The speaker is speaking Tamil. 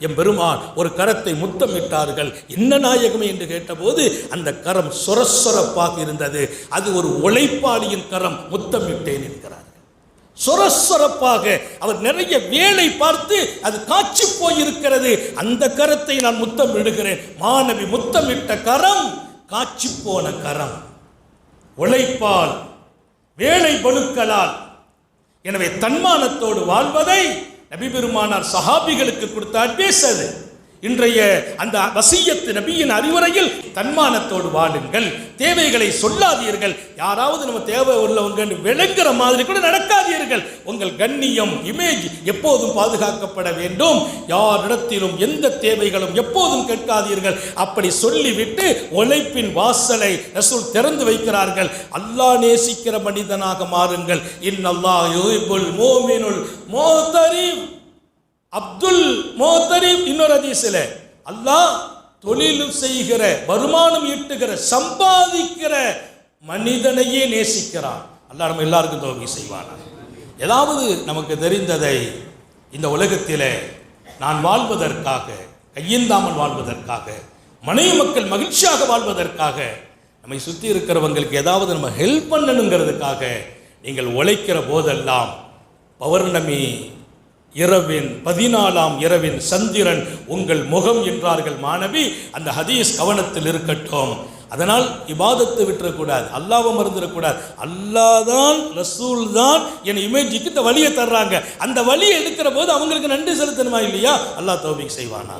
எம்பெருமான் ஒரு கரத்தை முத்தமிட்டார்கள். என்ன நாயகமே? என்று கேட்டபோது அந்த கரம் சொரசொரப்பாக இருந்தது. அது ஒரு உழைப்பாளியின் கரம் முத்தமிட்டேன் என்கிறார் சொரசொரப்பாக அவர் நிறைய வேலை பார்த்து அது காட்சி போயிருக்கிறது. அந்த கரத்தை நான் முத்தம் விடுகிறேன் மாணவி முத்தமிட்ட கரம் காட்சி போன கரம். உழைப்பால் வேலை பணுக்களால் எனவே தன்மானத்தோடு வாழ்வதை நபி பெருமானார் சஹாபிகளுக்கு கொடுத்த அட்வைஸ் அது இன்றைய அந்த வசியத்து நபியின் அறிவுரையில் தன்மானத்தோடு வாழுங்கள் தேவைகளை சொல்லாதீர்கள். யாராவது நம்ம தேவை உள்ளவங்க விளங்குற மாதிரி கூட நடக்காதீர்கள். உங்கள் கண்ணியம் இமேஜ் எப்போதும் பாதுகாக்கப்பட வேண்டும். யாரிடத்திலும் எந்த தேவைகளும் எப்போதும் கேட்காதீர்கள். அப்படி சொல்லிவிட்டு உழைப்பின் வாசலை ரசூல் திறந்து வைக்கிறார்கள். அல்லாஹ் நேசிக்கிற மனிதனாக மாறுங்கள். இன்னல்லா யுஹிப்புல் மோமினுல் மோதரி அப்துல் மோதரி இன்னொரு அதிசல அல்லாஹ் தொழில் செய்கிற வருமானம் ஈட்டுகிற சம்பாதிக்கிற மனிதனையே நேசிக்கிறான். அல்லாஹ் நம்ம எல்லாருக்கும் தோல்வி செய்வானா? ஏதாவது நமக்கு தெரிந்ததை இந்த உலகத்திலே நான் வாழ்வதற்காக கையேந்தாமல் வாழ்வதற்காக மனைவி மக்கள் மகிழ்ச்சியாக வாழ்வதற்காக நம்மை சுற்றி இருக்கிறவங்களுக்கு ஏதாவது நம்ம ஹெல்ப் பண்ணணுங்கிறதுக்காக நீங்கள் உழைக்கிற போதெல்லாம் பௌர்ணமி இரவின் பதினாலாம் இரவின் சந்திரன் உங்கள் முகம் என்றார்கள் மாணவி. அந்த ஹதீஸ் கவனத்தில் இருக்கட்டும். அதனால் இபாதத்தை விட்டுறக்கூடாது. அல்லாவை மறந்துடக்கூடாது அல்லாஹ் தான் ரசூல் தான் என் இமேஜுக்கு இந்த வழியை தர்றாங்க. அந்த வழியை எடுக்கிற போது அவங்களுக்கு நன்றி செலுத்தணுமா இல்லையா? அல்லாஹ் தௌபிக் செய்வானா